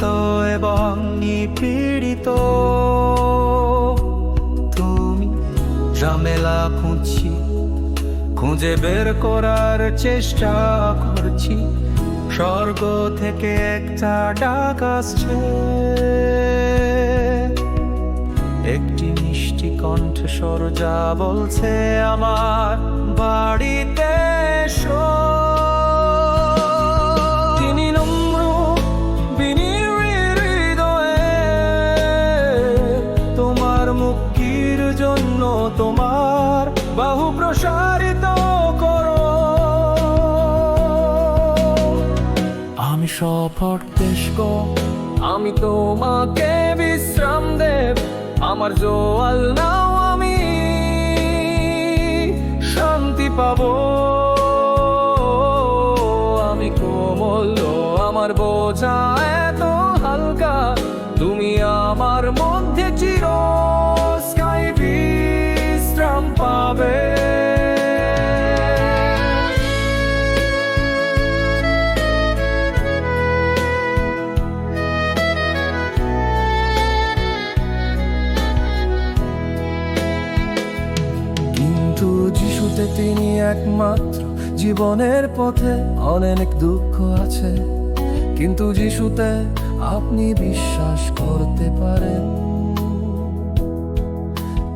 ক্লান্ত এবং নিপীড়িত। তুমি ঝামেলা খুঁজছি, খুঁজে বের করার চেষ্টা করছি। স্বর্গ থেকে একটা ডাক আসছে। একটি মিষ্টি কণ্ঠস্বর যা বলছে আমার তোমার বাহু প্রসারিত করো। আমি সফর দেশ আমি তোমাকে বিশ্রাম দেব, আমার জোয়াল নাও আমি, শান্তি পাবো। আমি কোমল আমার বোঝা এত হালকা, তুমি আমার মধ্যে কিন্তু যিশুতে তিনি একমাত্র জীবনের পথে অনেক দুঃখ আছে। কিন্তু যিশুতে আপনি বিশ্বাস করতে পারেন।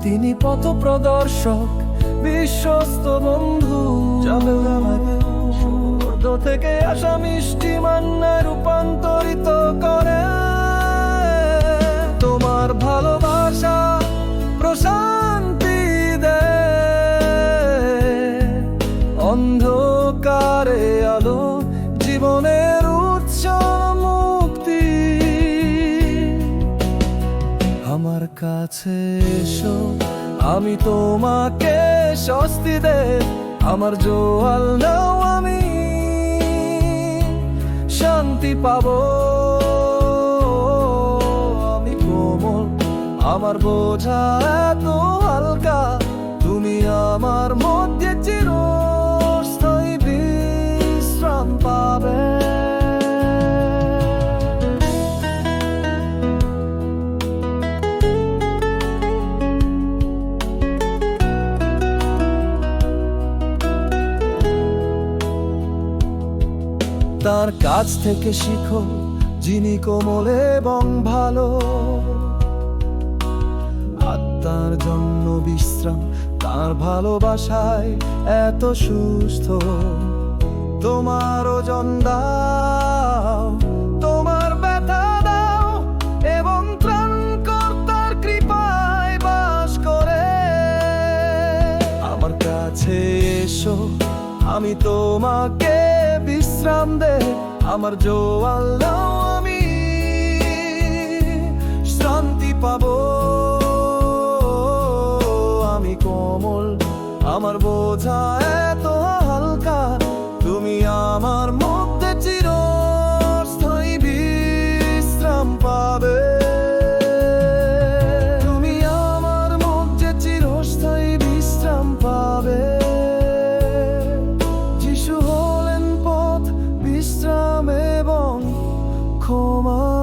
তিনি পথ প্রদর্শক বিশ্বস্ত বন্ধু। যাবে থেকে আসা মিষ্টি মান্না রূপান্তরিত করে। তোমার ভালোবাসা প্রশান্তি দে। অন্ধকারে আলো জীবনের উৎস মুক্তি। আমার কাছে এসো। আমি তোমাকে স্বস্তি দে, আমার জোয়াল নাও আমি। শান্তি পাবো। আমি কোমল, আমার বোঝা এত হালকা, তুমি আমার মধ্যে চিরস্থায়ী বিশ্রাম পাবে তার কাছ থেকে শিখো, যিনি কোমল এবং ভালো। আত্মার জন্য বিশ্রাম, তার ভালোবাসায় এত সুস্থ। তোমার ওজন দাও, তোমার ব্যথা দাও, এবং ত্রাণকর্তার কৃপায় বাস করে। আমার কাছে এসো, আমি তোমাকে বিশ্রাম দে আমার জো আমি। শান্তি পাবো। আমি কোমল আমার বোঝায় come on.